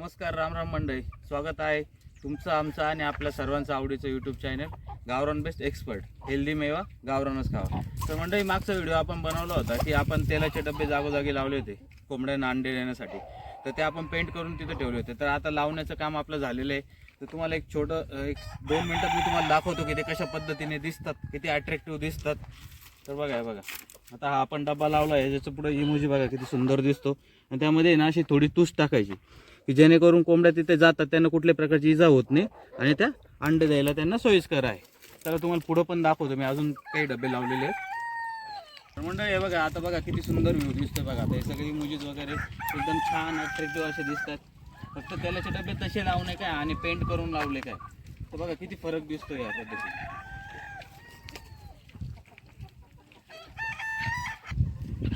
नमस्कार राम राम मंडळी. स्वागत आहे तुमचं आमचं आणि आपल्या सर्वांचं आवडीचं यूट्यूब चॅनल गावरान बेस्ट एक्सपर्ट हेल्दी मेवा गावरानच खावा. तर मंडळी मागचा व्हिडिओ आपण बनवला होता की आपण तेलाचे डबे जागोजागी लावले होते कोंबड्यांना अंडे देण्यासाठी. तर ते आपण पेंट करून तिथे ठेवले होते. तर आता लावण्याचं काम आपलं झालेलं आहे. तर तुम्हाला एक छोटं एक दोन मिनटात मी तुम्हाला दाखवतो की ते कशा पद्धतीने दिसतात किती अट्रॅक्टिव्ह दिसतात. तर बघा हे बघा. आता हा आपण डब्बा लावला आहे ज्याचं पुढे इमोजी बघा किती सुंदर दिसतो. आणि त्यामध्ये ना अशी थोडी तूस टाकायची की जेणेकरून कोंबड्या तिथे जातात त्यांना कुठल्या प्रकारची इजा होत नाही आणि त्या अंडे द्यायला त्यांना सोयीस्कर आहे. तर तुम्हाला पुढं पण दाखवतो. मी अजून काही डबे लावलेले आहेत. तर मंडळी हे बघा आता बघा किती सुंदर व्ह्यू दिसतोय बघा. आता हे सगळी इमोजीज वगैरे एकदम छान अट्रॅक्टिव्ह असे दिसतात. फक्त तेलाचे डबे तसे लावणे काय आणि पेंट करून लावले काय. तर बघा किती फरक दिसतोय या पद्धतीने.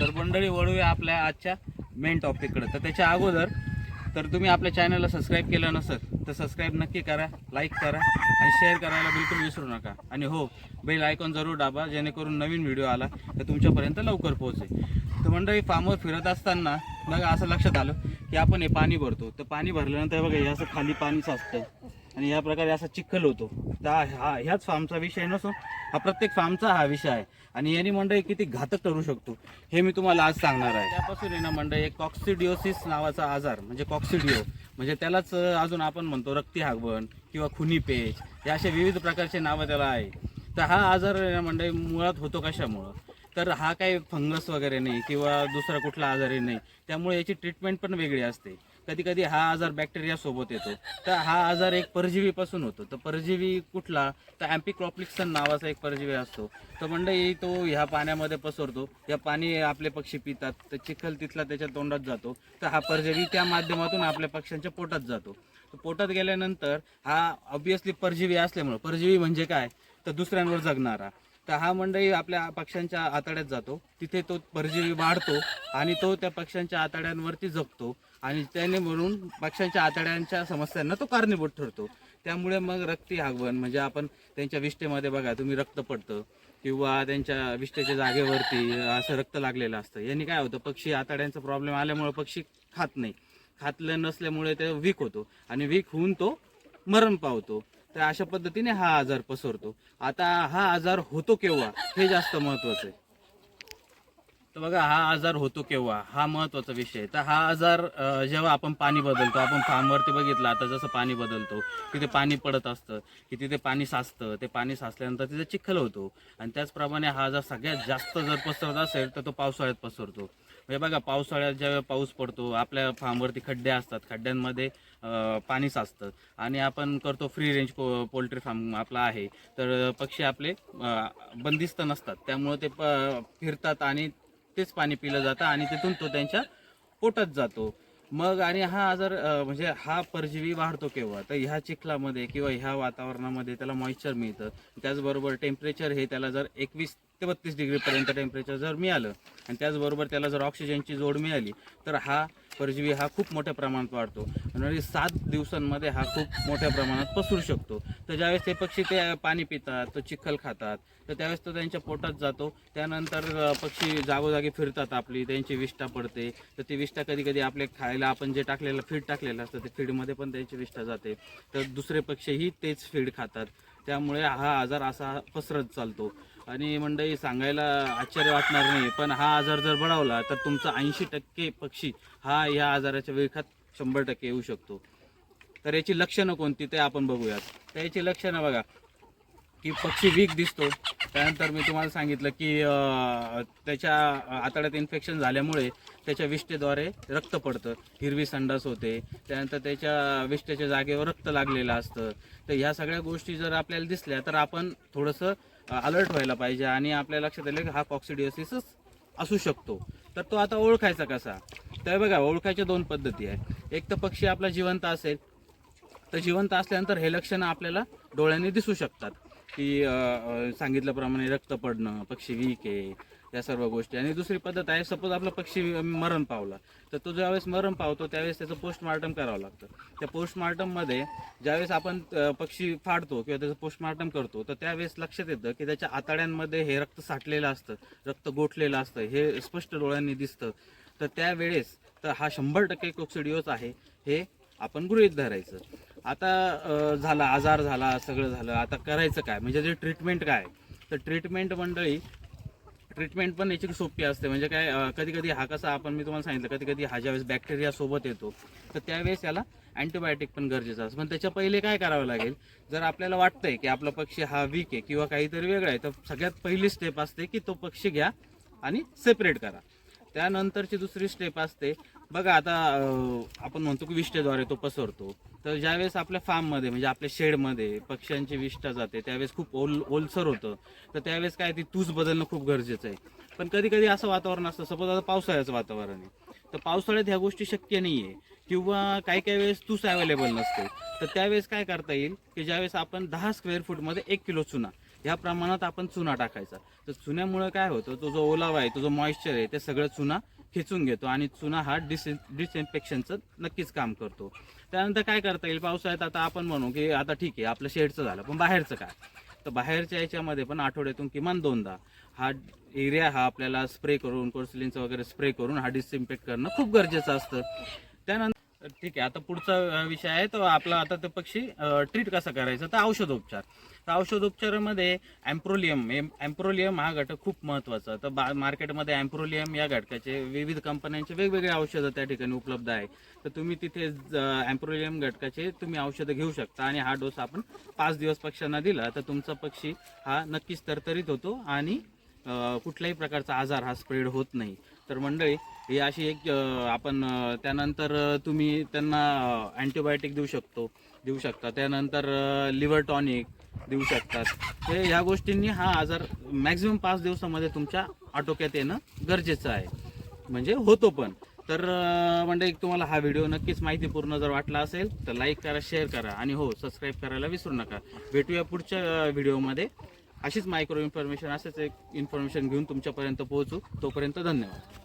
तर मंडळी वळूया आपल्या आजच्या मेन टॉपिककडे तर त्याच्या अगोदर तर तुम्ही आपल्या चॅनलला सबस्क्राईब केलं नसेल तर सबस्क्राईब नक्की करा लाईक करा आणि शेअर करायला बिलकुल विसरू नका. आणि हो बेल आयकॉन जरूर दाबा जेणेकरून नवीन व्हिडिओ आला तर तुमच्यापर्यंत लवकर पोहोचेल. तर मंडळी फार्मवर फिरत असताना बघा असं लक्षात आलं की आपण हे पाणी भरतो. तर पाणी भरल्यानंतर बघा हे असं खाली पाणी साचतं आणि या प्रकारे असा चिखल होतो. हा ह्याच फार्मचा विषय नसून हा प्रत्येक फार्मचा हा विषय आहे. आणि याने मंडळी किती घातक ठरू शकतो हे मी तुम्हाला आज सांगणार आहे. त्यापासून आहे ना मंडळी एक कॉक्सिडिओसिस नावाचा आजार म्हणजे कॉक्सिडिओ म्हणजे त्यालाच अजून आपण म्हणतो रक्ती हागवण किंवा खुनी पेच हे असे विविध प्रकारचे नावं त्याला आहे. तर हा आजार आहे मंडळी मुळात होतो कशामुळं? तर हा काही फंगस वगैरे नाही किंवा दुसरा कुठला आजारही नाही त्यामुळे याची ट्रीटमेंट पण वेगळी असते. कधी कधी हा आजार बॅक्टेरिया सोबत येतो. तर हा आजार एक परजीवीपासून होतो. तर परजीवी कुठला? तर अँपिक्रॉप्लिक्सन नावाचा एक परजीवी असतो. तर मंडळी तो ह्या पाण्यामध्ये पसरतो. या पाणी आपले पक्षी पितात. तर चिखल तिथला त्याच्या तोंडात जातो. तर हा परजीवी त्या माध्यमातून आपल्या पक्ष्यांच्या पोटात जातो. तर पोटात गेल्यानंतर हा ऑब्विसली परजीवी असल्यामुळं परजीवी म्हणजे काय? तर दुसऱ्यांवर जगणारा. तर हा मंडळी आपल्या पक्ष्यांच्या आतड्यात जातो. तिथे तो परजीवी वाढतो आणि तो त्या पक्ष्यांच्या आतड्यांवरती जगतो. आणि त्याने म्हणून पक्ष्यांच्या आतड्यांच्या समस्यांना तो कारणीभूत ठरतो. त्यामुळे मग रक्ती हागवण म्हणजे आपण त्यांच्या विष्ठेमध्ये बघा तुम्ही रक्त पडतं किंवा त्यांच्या विष्ठेच्या जागेवरती असं रक्त लागलेलं असतं. यांनी काय होतं पक्षी आतड्यांचा प्रॉब्लेम आल्यामुळे पक्षी खात नाही. खातलं नसल्यामुळे ते वीक होतो आणि वीक होऊन तो मरण पावतो. तर अशा पद्धतीने हा आजार पसरतो. आता हा आजार होतो केव्हा हे जास्त महत्वाचं आहे. तर बघा हा आजार होतो केव्हा? हा महत्त्वाचा विषय आहे. तर हा आजार जेव्हा आपण पाणी बदलतो आपण फार्मवरती बघितलं आता जसं पाणी बदलतो तिथे पाणी पडत असतं की तिथे पाणी साचतं ते पाणी साचल्यानंतर तिथे चिखल होतो. आणि त्याचप्रमाणे हा आजार सगळ्यात जास्त जर पसरत असेल तर तो पावसाळ्यात पसरतो. म्हणजे बघा पावसाळ्यात ज्यावेळेस पाऊस पडतो आपल्या फार्मवरती खड्डे असतात. खड्ड्यांमध्ये पाणी साचतं. आणि आपण करतो फ्री रेंज पो पोल्ट्री फार्म आपला आहे. तर पक्षी आपले बंदिस्त नसतात. त्यामुळे ते प फिरतात आणि तेच पाणी पिलं जातं आणि तिथून तो त्यांच्या पोटात जातो. मग आणि हा आजार म्हणजे हा परजीवी वाढतो केव्हा? तर ह्या चिखलामध्ये किंवा ह्या वातावरणामध्ये त्याला मॉइश्चर मिळतं. त्याचबरोबर टेम्परेचर हे त्याला जर एकवीस ते बत्तीस डिग्रीपर्यंत टेम्परेचर जर मिळालं आणि त्याचबरोबर त्याला जर ऑक्सिजनची जोड मिळाली तर हा परजीवी हा खूप मोठ्या प्रमाणात वाढतो. आणि सात दिवसांमध्ये हा खूप मोठ्या प्रमाणात पसरू शकतो. तर ज्यावेळेस ते पक्षी ते पाणी पितात तो चिखल खातात तर त्यावेळेस तो त्यांच्या पोटात जातो. त्यानंतर पक्षी जागोजागी फिरतात आपली त्यांची विष्ठा पडते. तर ती विष्ठा कधी कधी आपले खायला आपण जे टाकलेलं फीड टाकलेलं असतं ते फीडमध्ये पण त्यांची विष्ठा जाते. तर दुसरे पक्षीही तेच फीड खातात. त्यामुळे हा आजार असा पसरत चालतो. आणि मंडळी सांगायला आश्चर्य वाटणार नाही पण हा आजार जर बळावला तर तुमचा ऐंशी टक्के पक्षी हा या आजाराच्या विळखात शंभर टक्के येऊ शकतो. तर याची लक्षणं कोणती ते आपण बघूयात. तर याची लक्षणं बघा की पक्षी वीक दिसतो. त्यानंतर मी तुम्हाला सांगितलं की त्याच्या आतड्यात इन्फेक्शन झाल्यामुळे त्याच्या विष्ठेद्वारे रक्त पडतं. हिरवी संडास होते. त्यानंतर त्याच्या विष्ठेच्या जागेवर रक्त लागलेलं असतं. तर ह्या सगळ्या गोष्टी जर आपल्याला दिसल्या तर आपण थोडंसं अलर्ट व्हायला पाहिजे आणि आपल्या लक्षात आलं की हा कॉक्सिडिओसिसच असू शकतो. तर तो आता ओळखायचा कसा? तर बघा ओळखायच्या दोन पद्धती आहेत. एक तर पक्षी आपला जिवंत असेल तर जिवंत असल्यानंतर हे लक्षणं आपल्याला डोळ्यांनी दिसू शकतात. की सांगितल्याप्रमाणे रक्त पडणं पक्षी वीक आहे या सर्व गोष्टी. आणि दुसरी पद्धत आहे सपोज आपला पक्षी मरण पावला तर तो ज्यावेळेस मरण पावतो त्यावेळेस त्याचं पोस्टमार्टम करावं लागतं. त्या पोस्टमार्टममध्ये ज्यावेळेस आपण पक्षी फाडतो किंवा त्याचं पोस्टमार्टम करतो तर त्यावेळेस लक्षात येतं की त्याच्या आतड्यांमध्ये हे रक्त साठलेलं असतं रक्त गोठलेलं असतं हे स्पष्ट डोळ्यांनी दिसतं. तर त्यावेळेस तर हा शंभर टक्के कोक्सिडिओच आहे हे आपण गृहीत धरायचं. आता झाला आजार झाला सगळं झालं आता करायचं काय? म्हणजे जे ट्रीटमेंट काय? तर ट्रीटमेंट मंडळी ट्रीटमेंट पण याची सोपी असते. म्हणजे काय कधी कधी हा कसा आपण मी तुम्हाला सांगितलं कधी कधी हा ज्यावेळेस बॅक्टेरिया सोबत येतो तर त्यावेळेस याला अँटीबायोटिक पण गरजेचं असतं. पण त्याच्या पहिले काय करावं लागेल? जर आपल्याला वाटतंय की आपला पक्षी हा वीक आहे किंवा काहीतरी वेगळा आहे तर सगळ्यात पहिली स्टेप असते की तो पक्षी घ्या आणि सेपरेट करा. त्यानंतरची दुसरी स्टेप असते. बघा आता आपण म्हणतो की विष्ठेद्वारे तो पसरतो. तर ज्यावेळेस आपल्या फार्ममध्ये म्हणजे आपल्या शेडमध्ये पक्ष्यांची विष्ठा जाते त्यावेळेस खूप ओल ओलसर होतं. तर त्यावेळेस काय ती तूस बदलणं खूप गरजेचं आहे. पण कधी कधी असं वातावरण असतं सपोज आता पावसाळ्याचं वातावरण आहे. तर पावसाळ्यात ह्या गोष्टी शक्य नाही आहे किंवा काही काही वेळेस तूस अवेलेबल नसते. तर त्यावेळेस काय करता येईल की ज्यावेळेस आपण दहा स्क्वेअर फूटमध्ये एक किलो चुना ह्या प्रमाणात आपण चुना टाकायचा. तर चुन्यामुळे काय होतं तो जो ओलावा आहे तो जो मॉइश्चर आहे ते सगळं चुना खेचून घेतो आणि चुना हा डिस डिसइन्फेक्शनचं नक्कीच काम करतो. त्यानंतर काय करता येईल पावसाळ्यात आता आपण म्हणू की आता ठीक आहे आपलं शेडचं झालं पण बाहेरचं काय? तर बाहेरच्या याच्यामध्ये पण आठवड्यातून किमान दोनदा हा एरिया हा आपल्याला स्प्रे करून कोर्सिलिनचं वगैरे स्प्रे करून हा डिसइन्फेक्ट करणं खूप गरजेचं असतं. त्यानंतर ठीक आहे आता पुढचा विषय आहे तो आपला आता ते पक्षी ट्रीट कसा करायचा तर औषधोपचार. तर औषधोपचारामध्ये अँप्रोलियम अँप्रोलियम हा घटक खूप महत्त्वाचा तर बा मार्केटमध्ये अँप्रोलियम या घटकाचे विविध कंपन्यांचे वेगवेगळे औषधं त्या ठिकाणी उपलब्ध आहे. तर तुम्ही तिथे अँप्रोलियम घटकाचे तुम्ही औषधं घेऊ शकता आणि हा डोस आपण पाच दिवस पक्ष्यांना दिला तर तुमचा पक्षी हा नक्कीच तरतरीत होतो आणि कुठल्याही प्रकारचा आजार हा स्प्रेड होत नाही. तर मंडळी ही अशी एक आपण त्यानंतर तुम्ही त्यांना अँटीबायोटिक देऊ शकतो देऊ शकता. त्यानंतर लिव्हर टॉनिक देऊ शकतात हे ह्या गोष्टींनी हा आजार मॅक्झिमम पाच दिवसामध्ये तुमच्या आटोक्यात येणं गरजेचं आहे. म्हणजे होतो पण. तर म्हणजे एक तुम्हाला हा व्हिडिओ नक्कीच माहितीपूर्ण जर वाटला असेल तर लाईक करा शेअर करा आणि हो सबस्क्राईब करायला विसरू नका. भेटूया पुढच्या व्हिडिओमध्ये अशीच मायक्रो इन्फॉर्मेशन असेच एक इन्फॉर्मेशन घेऊन तुमच्यापर्यंत पोहोचू. तोपर्यंत धन्यवाद.